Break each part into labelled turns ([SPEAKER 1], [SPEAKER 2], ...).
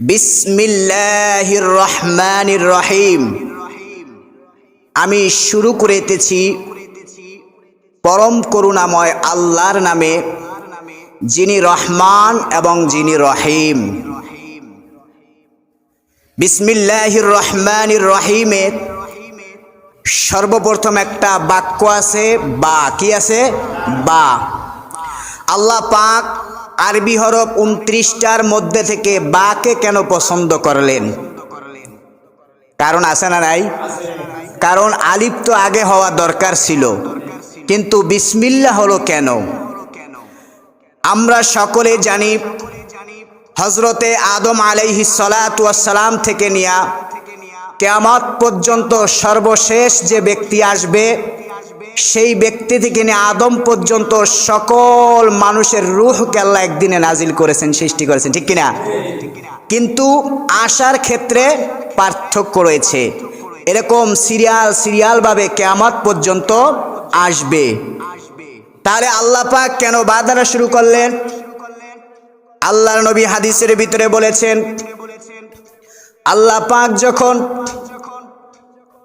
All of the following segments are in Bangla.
[SPEAKER 1] বিসমিল্লাহির রহমানির রহিম। আমি শুরু করিতেছি পরম করুণাময় আল্লাহর নামে, যিনি রহমান এবং যিনি রহিম। বিসমিল্লাহির রহমানির রহিমে সর্বপ্রথম একটা বাক্য আছে, বা কি আছে? বা। আল্লাহ পাক আরবি হরফ উনত্রিশটার মধ্যে থেকে বাকে কেন পছন্দ করলেন? কারণ আছে না নাই? কারণ আলিফ তো আগে হওয়া দরকার ছিল। কিন্তু বিসমিল্লা হলো কেন? আমরা সকলে জানি হজরতে আদম আলাইহি সালাম থেকে নিয়া কেয়ামত পর্যন্ত সর্বশেষ যে ব্যক্তি আসবে সেই ব্যক্তি থেকে নিয়ে আদম পর্যন্ত সকল মানুষের রুহকে আল্লাহ একদিনে নাজিল করেছেন, সৃষ্টি করেছেন, ঠিক কিনা? কিন্তু আসার ক্ষেত্রে পার্থক্য রয়েছে। এরকম সিরিয়াল, সিরিয়ালভাবে কেয়ামত পর্যন্ত আসবে। তাহলে আল্লাহ পাক কেন বাদারা শুরু করলেন? আল্লাহর নবী হাদিসের ভিতরে বলেছেন, আল্লাহ পাক যখন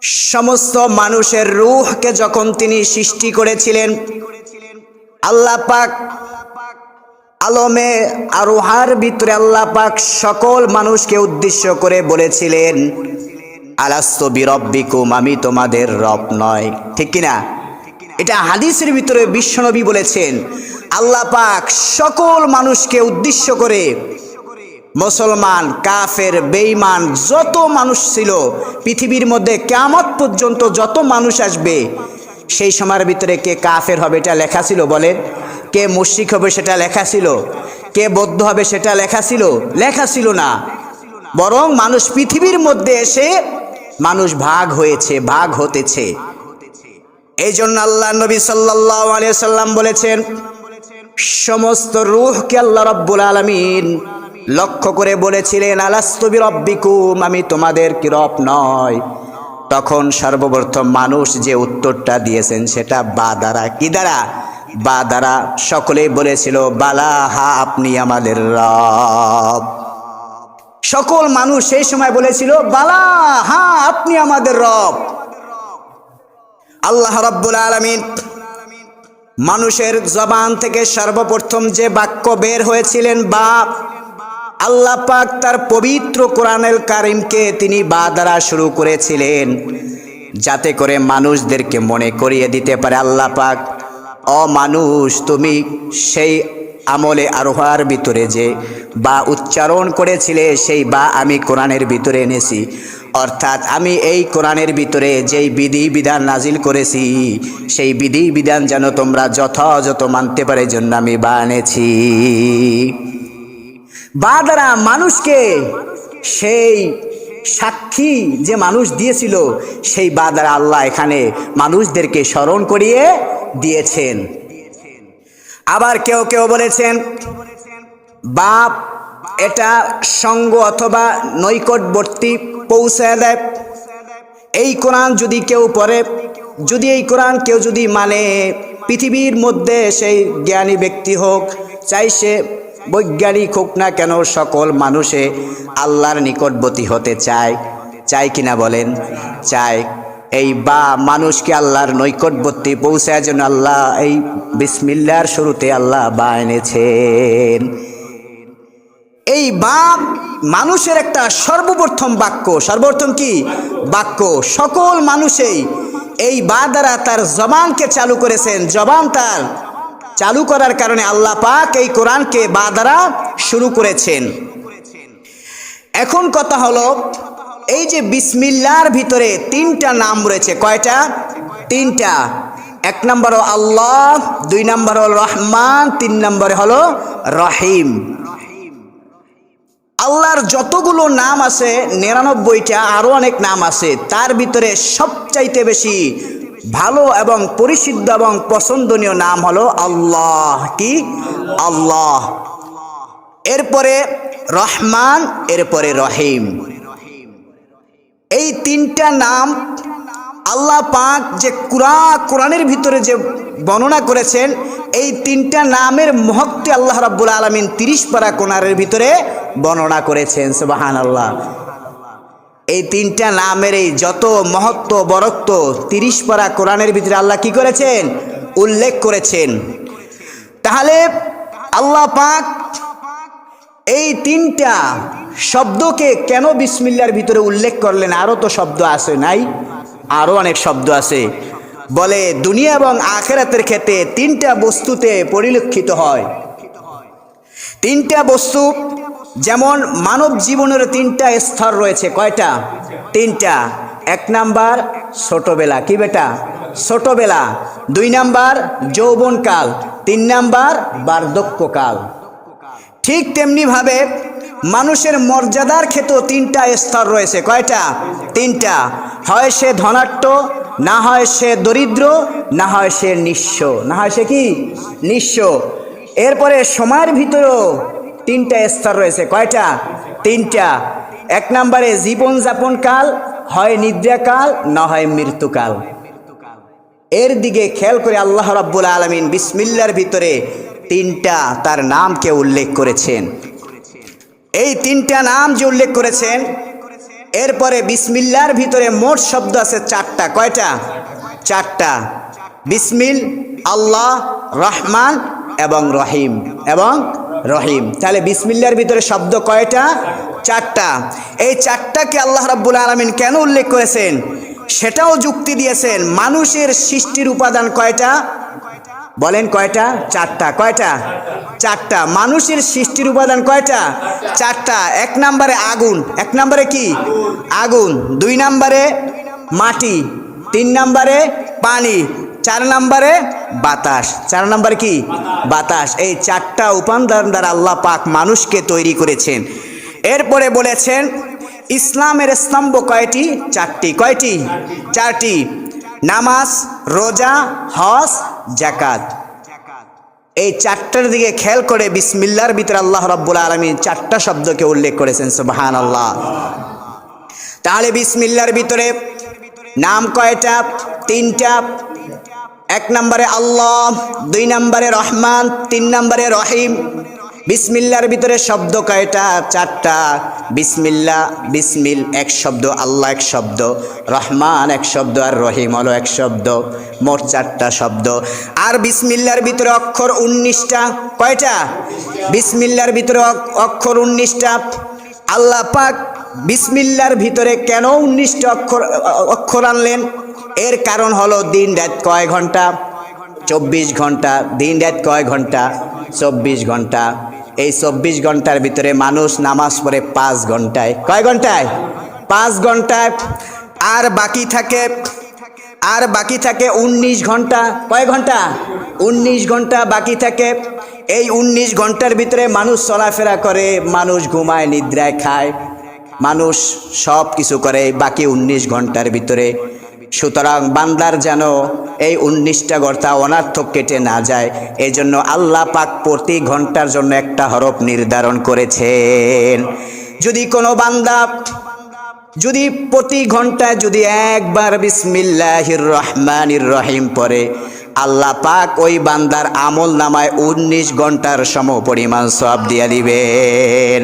[SPEAKER 1] সমস্ত মানুষের রুহকে যখন তিনি সৃষ্টি করেছিলেন, আল্লাহ পাক আলমে আরোহার ভিতরে আল্লাহ পাক সকল মানুষকে উদ্দেশ্য করে বলেছিলেন, আলাস্ত বিরব্বিকুম, আমি তোমাদের রব নয় ঠিক কিনা? এটা হাদিসের ভিতরে বিশ্বনবী বলেছেন, আল্লাহ পাক সকল মানুষকে উদ্দেশ্য করে মুসলমান, কাফের, বেঈমান, যত মানুষ ছিল, পৃথিবীর মধ্যে কেমত পর্যন্ত যত মানুষ আসবে, সেই সময়ের ভিতরে কে কাফের হবে এটা লেখা ছিল, বলেন। কে মুশরিক হবে সেটা লেখা ছিল। কে বৌদ্ধ হবে সেটা লেখা ছিল লেখা ছিল না। বরং মানুষ পৃথিবীর মধ্যে এসে মানুষ ভাগ হয়েছে, ভাগ হতেছে। এই জন্য আল্লাহ নবী সাল্লাহ আলিয়া সাল্লাম বলেছেন, সমস্ত রুহকে আল্লাহ রব্বুল আলমিন লক্ষ্য করে বলেছিলেন আলাস্তবি রব্বিকুম আমি তোমাদের কি রব নয় তখন সর্বপ্রথম মানুষ যে উত্তরটা দিয়েছেন সেটা, বা দ্বারা। কি দ্বারা? বা দ্বারা। সকলেই বলেছিল, বালা, হা, আপনি আমাদের রব। সকল মানুষ সেই সময় বলেছিল, বালা, হা, আপনি আমাদের রব। আল্লাহ রব্বুল আলমিন মানুষের জবান থেকে সর্বপ্রথম যে বাক্য বের হয়েছিলেন বাপ আল্লাহ পাক তার পবিত্র কোরআনেল কারিমকে তিনি বা দ্বারা শুরু করেছিলেন, যাতে করে মানুষদেরকে মনে করিয়ে দিতে পারে আল্লাহ পাক অ মানুষ তুমি সেই আমলে আরোহার ভিতরে যে বা উচ্চারণ করেছিলে, সেই বা আমি কোরআনের ভিতরে এনেছি। অর্থাৎ আমি এই কোরআনের ভিতরে যেই বিধি বিধান নাজিল করেছি, সেই বিধি বিধান যেন তোমরা যথাযথ মানতে পারে জন্য আমি বা এনেছি। বা মানুষকে সেই সাক্ষী যে মানুষ দিয়েছিল, সেই বা আল্লাহ এখানে মানুষদেরকে স্মরণ করিয়ে দিয়েছেন। আবার কেউ কেউ বলেছেন, বাপ এটা সঙ্গ অথবা নৈকটবর্তী পৌঁছে দেয়। এই কোরআন যদি কেউ পড়ে, যদি এই কোরআন কেউ যদি মানে পৃথিবীর মধ্যে সেই জ্ঞানী ব্যক্তি হোক, চাই সে বৈজ্ঞানিক হোক না কেন, সকল মানুষে আল্লাহর নিকটবর্তী হতে চায়। চায় কিনা বলেন? চায়। এই বা মানুষকে আল্লাহর নৈকটবর্তী পৌঁছায় জন্য আল্লাহ এই বিসমিল্লার শুরুতে আল্লাহ বা এনেছেন। এই বা মানুষের একটা সর্বপ্রথম বাক্য, সর্বপ্রথম কি? বাক্য। সকল মানুষেই এই বা দ্বারা তার জবানকে চালু করেছেন। জবান তার চালু করার কারণে আল্লাহ পাক এই কোরআনকে বা দ্বারা শুরু করেছেন। এখন কথা হলো, এই যে বিসমিল্লার ভিতরে তিনটা নাম রয়েছে, কয়টা? তিনটা। এক নম্বর হলো আল্লাহ, দুই নম্বর হল রহমান, তিন নম্বরে হলো রহিম। আল্লাহর যতগুলো নাম আছে, নিরানব্বইটা আরও অনেক নাম আছে, তার ভিতরে সবচাইতে বেশি ভালো এবং পরিসিদ্ধ এবং পছন্দনীয় নাম হলো আল্লাহ। কি? আল্লাহ। এরপরে রহমান, এরপরে রহিম। এই তিনটা নাম আল্লাহ পাক যে কুরআ কোরআনের ভিতরে যে বর্ণনা করেছেন, এই তিনটা নামের মহত্বে আল্লাহ রাব্বুল আলমিন তিরিশ পারা কোরআনের ভিতরে বর্ণনা করেছেন সুবাহান আল্লাহ এই তিনটা নামের এই যত মহত্ব, বরত্ব, তিরিশ পারা কোরআনের ভিতরে আল্লাহ কি করেছেন? উল্লেখ করেছেন। তাহলে আল্লাহ পাক এই তিনটা শব্দকে কেন বিসমিল্লার ভিতরে উল্লেখ করলেন? আরও তো শব্দ আছে, নাই? আরও অনেক শব্দ আছে। বলে, দুনিয়া এবং আখেরাতের ক্ষেত্রে তিনটা বস্তুতে পরিলক্ষিত হয়। তিনটা বস্তু যেমন মানব জীবনের তিনটা স্তর রয়েছে, কয়টা? তিনটা। এক নাম্বার, ছোটবেলা। কি বেটা? ছোটবেলা। দুই নাম্বার, যৌবনকাল। তিন নাম্বার, বার্ধক্যকাল। ঠিক তেমনিভাবে মানুষের মর্যাদার ক্ষেত্রেও তিনটা স্তর রয়েছে। কয়টা? তিনটা। হয় সে ধনাট্য না হয় সে দরিদ্র, না হয় সে নিঃস্ব। না হয় সে কি? নিঃস্ব। এরপরে সময়ের ভিতরেও তিনটা স্তর রয়েছে। কয়টা? তিনটা। এক নম্বরে জীবনযাপন কাল, হয় নিদ্রাকাল না হয় মৃত্যুকাল এর দিকে খেয়াল করে আল্লাহ রাব্বুল আলমিন বিসমিল্লার ভিতরে তিনটা তার নামকে উল্লেখ করেছেন। এই তিনটা নাম যে উল্লেখ করেছেন, এরপরে বিসমিল্লার ভিতরে মোট শব্দ আছে চারটা। কয়টা? চারটা। বিসমিল, আল্লাহ, রহমান এবং রহিম। এবং রহিম। তাহলে বিসমিল্লার ভিতরে শব্দ কয়টা? চারটা। এই চারটাকে আল্লাহ রাব্বুল আলমিন কেন উল্লেখ করেছেন? সেটাও যুক্তি দিয়েছেন। মানুষের সৃষ্টির উপাদান কয়টা? বলেন কয়টা? চারটা। কয়টা? চারটা। মানুষের সৃষ্টির উপাদান কয়টা? চারটা। এক নম্বরে আগুন। এক নম্বরে কি? আগুন। দুই নম্বরে মাটি। তিন নম্বরে পানি। চার নম্বরে বাতাস। চার নম্বর কি? বাতাস। এই চারটা উপাদান দ্বারা আল্লাহ পাক মানুষকে তৈরি করেছেন। এরপরে বলেছেন, ইসলামের স্তম্ভ কয়টি? চারটি। কয়টি? চারটি। নামাজ, রোজা, হজ জাকাত এই চারটার দিকে খেয়াল করে বিসমিল্লার ভিতরে আল্লাহ রাব্বুল আলমী চারটা শব্দকে উল্লেখ করেছেন সুবাহান আল্লাহ তাহলে বিসমিল্লার ভিতরে নাম কয়টা? তিনটা। এক নম্বরে আল্লাহ, দুই নম্বরে রহমান, তিন নম্বরে রহিম। বিসমিল্লার ভিতরে শব্দ কয়টা? চারটা। বিসমিল্লা, বিসমিল, এক শব্দ, আল্লাহ এক শব্দ, রহমান এক শব্দ আর রহিম হলো এক শব্দ। মোট চারটা শব্দ। আর বিসমিল্লার ভিতরে অক্ষর উনিশটা। কয়টা? বিসমিল্লার ভিতরে অক্ষর উনিশটা। আল্লাহ পাক বিসমিল্লার ভিতরে কেন উনিশটা অক্ষর অক্ষর আনলেন? এর কারণ হলো দিন রাত কয় ঘণ্টা? চব্বিশ ঘণ্টা। দিন রাত কয় ঘণ্টা? চব্বিশ ঘণ্টা। এই চব্বিশ ঘণ্টার ভিতরে মানুষ নামাজ পড়ে পাঁচ ঘন্টায়। কয় ঘন্টায়? পাঁচ ঘন্টায়। আর বাকি থাকে, আর বাকি থাকে উনিশ ঘণ্টা। কয় ঘণ্টা? উনিশ ঘণ্টা বাকি থাকে। এই উনিশ ঘণ্টার ভিতরে মানুষ চলাফেরা করে, মানুষ ঘুমায়, নিদ্রায় খায়। মানুষ সব কিছু করে বাকি উনিশ ঘণ্টার ভিতরে। সুতরাং বান্দার যেন এই উনিশটা ঘণ্টা অনার্থক কেটে না যায় এই জন্য আল্লাহ পাক প্রতি ঘণ্টার জন্য একটা হরফ নির্ধারণ করেছেন। যদি কোনো বান্দা, যদি প্রতি ঘন্টায় যদি একবার বিসমিল্লাহির রহমানির রহিম পরে আল্লাহ পাক ওই বান্দার আমল নামায় উনিশ ঘণ্টার সম পরিমাণ সব দিয়া দিবেন।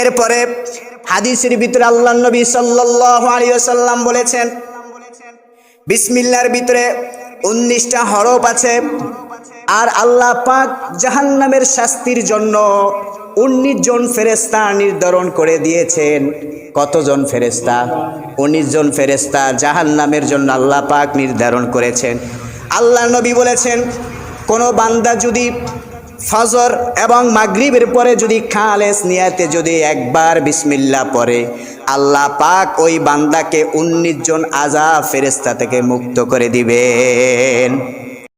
[SPEAKER 1] এরপরে হাদিসের ভিতরে আল্লাহ নবী সাল্লাল্লাহু আলাইহি ওয়াসাল্লাম বলেছেন বিসমিল্লার ভিতরে উনিশটা হরফ আছে। আর আল্লাহ পাক জাহান্নামের শাস্তির জন্য উনিশ জন ফেরেস্তা নির্ধারণ করে দিয়েছেন। কতজন ফেরেস্তা উনিশ জন ফেরেস্তা জাহান্নামের জন্য আল্লাহ পাক নির্ধারণ করেছেন। আল্লাহ নবী বলেছেন, কোনো বান্দা যদি ফজর এবং মাগরিবের পরে যদি খালেস নিয়াতে যদি একবার বিসমিল্লা পরে আল্লাহ পাক ওই বান্দাকে উনিশ জন আজা ফেরেস্তা থেকে মুক্ত করে দিবেন।